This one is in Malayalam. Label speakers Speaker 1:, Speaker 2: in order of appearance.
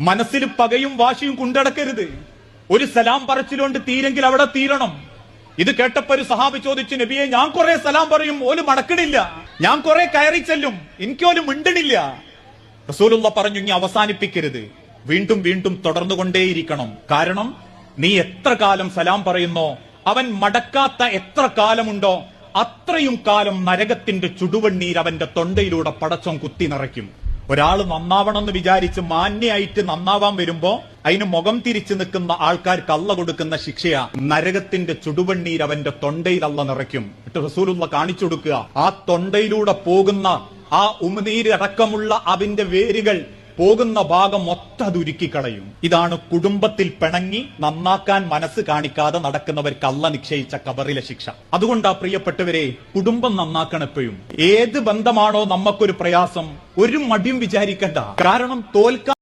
Speaker 1: മനസ്സിൽ പകയും വാശിയും കൊണ്ടടക്കരുത്. ഒരു സലാം പറച്ചിലുകൊണ്ട് തീരെങ്കിൽ അവിടെ തീരണം. ഇത് കേട്ടപ്പോ ഒരു സഹാബി ചോദിച്ചു നബിയെ ഞാൻ കുറെ സലാം പറയും ഓൽ മടക്കണില്ല. ഞാൻ കുറെ കയറി ചെല്ലും എനിക്കോൽ മിണ്ടണില്ല. റസൂലുള്ള പറഞ്ഞു ഇനി അവസാനിപ്പിക്കരുത്. വീണ്ടും വീണ്ടും തുടർന്നുകൊണ്ടേയിരിക്കണം. കാരണം നീ എത്ര കാലം സലാം പറയുന്നോ അവൻ മടക്കാത്ത എത്ര കാലമുണ്ടോ അത്രയും കാലം നരകത്തിന്റെ ചുടുവണ്ണീർ അവന്റെ തൊണ്ടയിലൂടെ പടച്ചം കുത്തി നിറയ്ക്കും. ഒരാൾ നന്നാവണമെന്ന് വിചാരിച്ച് മാന്യായിട്ട് നന്നാവാൻ വരുമ്പോ അതിന് മുഖം തിരിച്ചു നിൽക്കുന്ന ആൾക്കാർക്ക് അല്ല കൊടുക്കുന്ന ശിക്ഷയാ. നരകത്തിന്റെ ചുടുവണ്ണീർ അവന്റെ തൊണ്ടയിൽ അല്ല നിറയ്ക്കും. എന്നിട്ട് റസൂലുള്ള കാണിച്ചു കൊടുക്കുക. ആ തൊണ്ടയിലൂടെ പോകുന്ന ആ ഉമിനീരടക്കമുള്ള അവന്റെ വേരുകൾ പോകുന്ന ഭാഗം മൊത്തം അത് ഉരുക്കിക്കളയും. ഇതാണ് കുടുംബത്തിൽ പിണങ്ങി നന്നാക്കാൻ മനസ്സ് കാണിക്കാതെ നടക്കുന്നവർക്ക് അല്ല നിശ്ചയിച്ച കബറിലെ ശിക്ഷ. അതുകൊണ്ടാ പ്രിയപ്പെട്ടവരെ കുടുംബം നന്നാക്കണം എപ്പോഴും. ഏത് ബന്ധമാണോ നമുക്കൊരു പ്രയാസം ഒരു മടിയും വിചാരിക്കണ്ട. കാരണം തോൽക്കാൻ